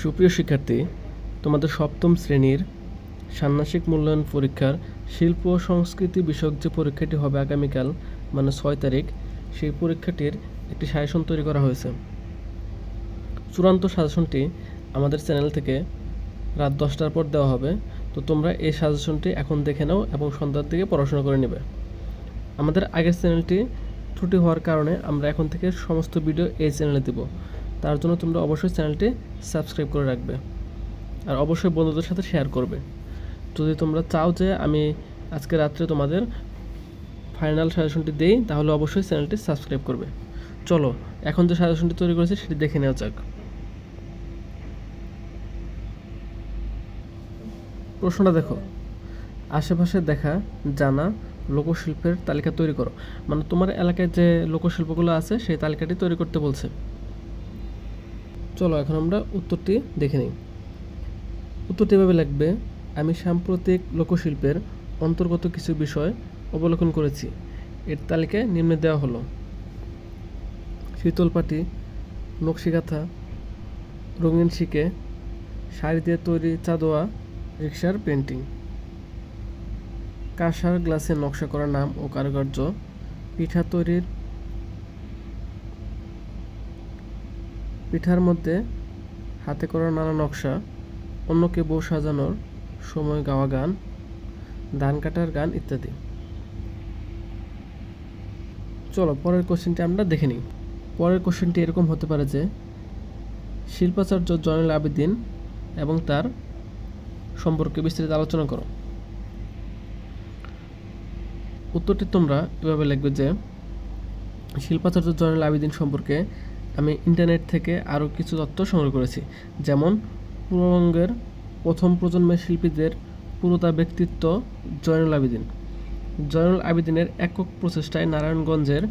সুপ্রিয় শিক্ষার্থী, তোমাদের সপ্তম শ্রেণির ষান্মাসিক মূল্যায়ন পরীক্ষার শিল্প ও সংস্কৃতি বিষয়ক যে পরীক্ষাটি হবে আগামীকাল মানে ছয় তারিখ, সেই পরীক্ষাটির একটি সাজেশন তৈরি করা হয়েছে। চূড়ান্ত সাজেশনটি আমাদের চ্যানেল থেকে রাত দশটার পর দেওয়া হবে। তো তোমরা এই সাজেশনটি এখন দেখে নাও এবং সন্ধ্যার দিকে পড়াশোনা করে নেবে। আমাদের আগের চ্যানেলটি ত্রুটি হওয়ার কারণে আমরা এখন থেকে সমস্ত ভিডিও এই চ্যানেলে দেব। তার জন্য তোমরা অবশ্যই চ্যানেলটি সাবস্ক্রাইব করে রাখবে আর অবশ্যই বন্ধুদের সাথে শেয়ার করবে। যদি তোমরা চাও যে আমি আজকে রাত্রে তোমাদের ফাইনাল সাজেশনটি দেই, তাহলে অবশ্যই চ্যানেলটি সাবস্ক্রাইব করবে। চলো, এখন যে সাজেশনটি তৈরি করেছি সেটি দেখে নেওয়া যাক। প্রশ্নটা দেখো। আশেপাশে দেখা, জানা, লোকশিল্পের তালিকা তৈরি করো। মানে তোমার এলাকায় যে লোকশিল্পগুলো আছে, সেই তালিকাটি তৈরি করতে বলছে। চলো এখন আমরা উত্তরটি দেখে নিই। উত্তরটি এভাবে লিখবে, আমি সাম্প্রতিক লোকশিল্পের অন্তর্গত কিছু বিষয় অবলোকন করেছি। এর তালিকায় নিম্নে দেওয়া হলো, শীতলপাটি, নকশিকাঁথা, রঙিন শিকে, শাড়ি দিয়ে তৈরি চাদোয়া রিক্সার পেন্টিং কাঁসার গ্লাসে নকশা করা নাম ও কারুকার্য, পিঠা তৈরির পিঠার মধ্যে হাতে করা নানা নকশা, অন্যকে বউ সাজানোর সময় গাওয়া গান, ধান কাটার গান ইত্যাদি। চলো, পরের কোশ্চেনটি আমরা দেখে নিই। পরের কোশ্চেনটি এরকম হতে পারে যে, শিল্পাচার্য জয়নুল আবেদিন এবং তার সম্পর্কে বিস্তারিত আলোচনা করো। উত্তরটি তোমরা এভাবে লিখবে যে, শিল্পাচার্য জয়নুল আবেদিন সম্পর্কে আমি ইন্টারনেট থেকে আরও কিছু তথ্য সংগ্রহ করেছি। যেমন, পূর্ববঙ্গের প্রথম প্রজন্মের শিল্পীদের পুরোতা ব্যক্তিত্ব জয়নুল আবেদিন। জয়নুল আবেদিনের একক প্রচেষ্টায় নারায়ণগঞ্জের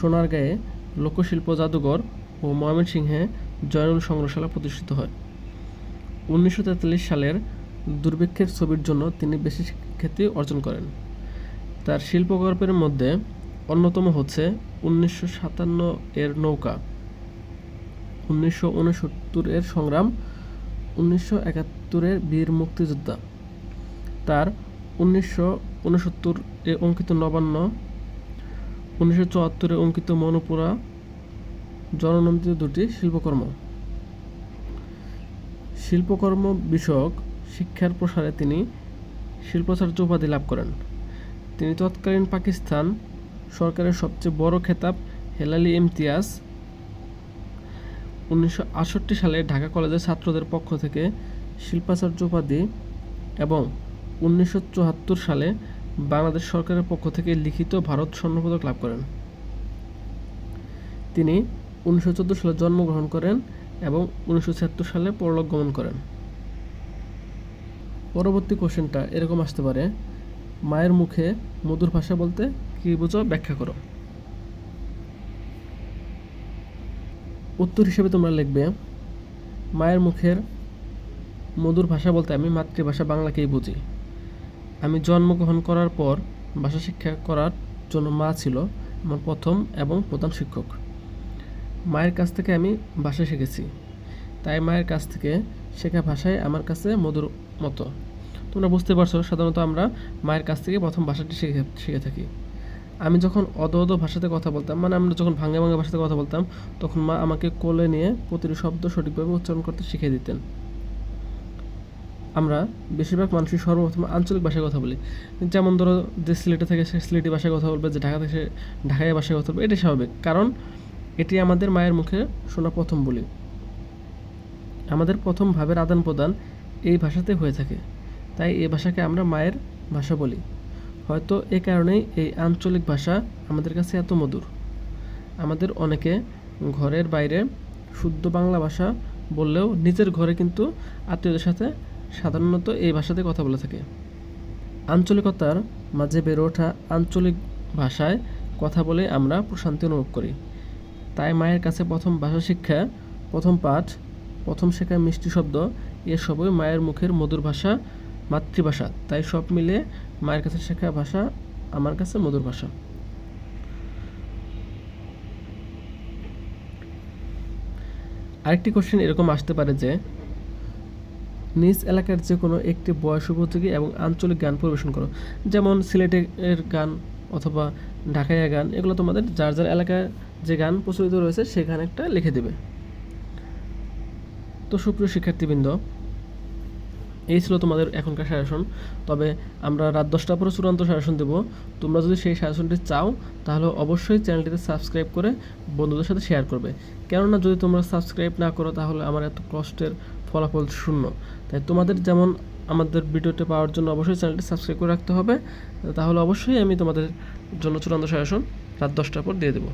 সোনারগাঁয়ে লোকশিল্প জাদুঘর ও ময়মনসিংহে জয়নুল সংগ্রহশালা প্রতিষ্ঠিত হয়। উনিশশো তেতাল্লিশ সালের দুর্ভিক্ষের ছবির জন্য তিনি বেশি খ্যাতি অর্জন করেন। তার শিল্পকর্মের মধ্যে অন্যতম হচ্ছে উনিশশো সাতান্ন এর নৌকা। উনিশশো উনসত্তর এর সংগ্রাম, উনিশশো একাত্তরের বীর মুক্তিযোদ্ধা। তার উনিশশো উনসত্তর এ অঙ্কিত নবান্ন, উনিশশো চুয়াত্তরে অঙ্কিত মনোপুরা জননন্দিত দুটি শিল্পকর্ম। শিল্পকর্ম বিষয়ক শিক্ষার প্রসারে তিনি শিল্পাচার্য উপাধি লাভ করেন। তিনি তৎকালীন পাকিস্তান সরকারের সবচেয়ে বড় খেতাব হেলালি ইমতিয়াজ উনিশশো আটষট্টি সালে ঢাকা কলেজের ছাত্রদের পক্ষ থেকে শিল্পাচার্য উপাধি এবং উনিশশো চুয়াত্তর সালে বাংলাদেশ সরকারের পক্ষ থেকে লিখিত ভারত স্বর্ণপদক লাভ করেন। তিনি উনিশশো চোদ্দ সালে জন্মগ্রহণ করেন এবং উনিশশো ছিয়াত্তর সালে পরলোক গমন করেন। পরবর্তী কোশ্চেনটা এরকম আসতে পারে, মায়ের মুখে মধুর ভাষা বলতে কী বুঝো ব্যাখ্যা করো। উত্তর হিসেবে তোমরা লিখবে, মায়ের মুখের মধুর ভাষা বলতে আমি মাতৃভাষা বাংলাকেই বুঝি। আমি জন্মগ্রহণ করার পর ভাষা শিক্ষা করার জন্য মা ছিল আমার প্রথম এবং প্রধান শিক্ষক। মায়ের কাছ থেকে আমি ভাষা শিখেছি। তাই মায়ের কাছ থেকে শেখা ভাষায় আমার কাছে মধুর মতো। তোমরা বুঝতে পারছ, সাধারণত আমরা মায়ের কাছ থেকে প্রথম ভাষাটি শিখে শিখে থাকি। আমি যখন অদ অদ ভাষাতে কথা বলতাম মানে আমরা যখন ভাঙে ভাঙে ভাষাতে কথা বলতাম, তখন মা আমাকে কোলে নিয়ে প্রতিটি শব্দ সঠিকভাবে উচ্চারণ করতে শিখিয়ে দিতেন। আমরা বেশিরভাগ মানুষই সর্বপ্রথম আঞ্চলিক ভাষায় কথা বলি। যেমন ধরো, যে সিলেটে থাকে সে সিলেটি ভাষায় কথা বলবে, যে ঢাকা থেকে সে ঢাকায় ভাষায় কথা বলবে, এটাই স্বাভাবিক। কারণ এটি আমাদের মায়ের মুখে শোনা প্রথম বলি। আমাদের প্রথম ভাবের আদান প্রদান এই ভাষাতে হয়ে থাকে। তাই এই ভাষাকে আমরা মায়ের ভাষা বলি। হয়তো এ কারণেই এই আঞ্চলিক ভাষা আমাদের কাছে এত মধুর। আমাদের অনেকে ঘরের বাইরে শুদ্ধ বাংলা ভাষা বললেও নিজের ঘরে কিন্তু আত্মীয়দের সাথে সাধারণত এই ভাষাতে কথা বলে থাকে। আঞ্চলিকতার মাঝে বেড়ে ওঠা আঞ্চলিক ভাষায় কথা বলে আমরা প্রশান্তি অনুভব করি। তাই মায়ের কাছে প্রথম ভাষা শিক্ষা, প্রথম পাঠ, প্রথম শেখা মিষ্টি শব্দ এসবই মায়ের মুখের মধুর ভাষা, মাতৃভাষা। তাই সব মিলে মায়ের কাছে শেখা ভাষা, আমার কাছে মধুর ভাষা। আরেকটি কোশ্চেন এরকম আসতে পারে যে, নিজ এলাকার যে কোনো একটি বয়স উপযোগী এবং আঞ্চলিক গান পরিবেশন করো। যেমন সিলেটের গান অথবা ঢাকাইয়া গান, এগুলো তোমাদের যার যার এলাকায় যে গান প্রচলিত রয়েছে সেই গান একটা লিখে দেবে। তো সুপ্রিয় শিক্ষার্থীবৃন্দ এই ছিল তোমাদের এখনকার সাজেশন তবে আমরা রাত দশটার পরে চূড়ান্ত সাজেশন দেবো। তোমরা যদি সেই সাজেশনটি চাও, তাহলে অবশ্যই চ্যানেলটিতে সাবস্ক্রাইব করে বন্ধুদের সাথে শেয়ার করবে। কেননা যদি তোমরা সাবস্ক্রাইব না করো, তাহলে আমার এত কষ্টের ফলাফল শূন্য। তাই তোমাদের যেমন আমাদের ভিডিওটি পাওয়ার জন্য অবশ্যই চ্যানেলটি সাবস্ক্রাইব করে রাখতে হবে, তাহলে অবশ্যই আমি তোমাদের জন্য চূড়ান্ত সাজেশন রাত দশটার পর দিয়ে দেবো।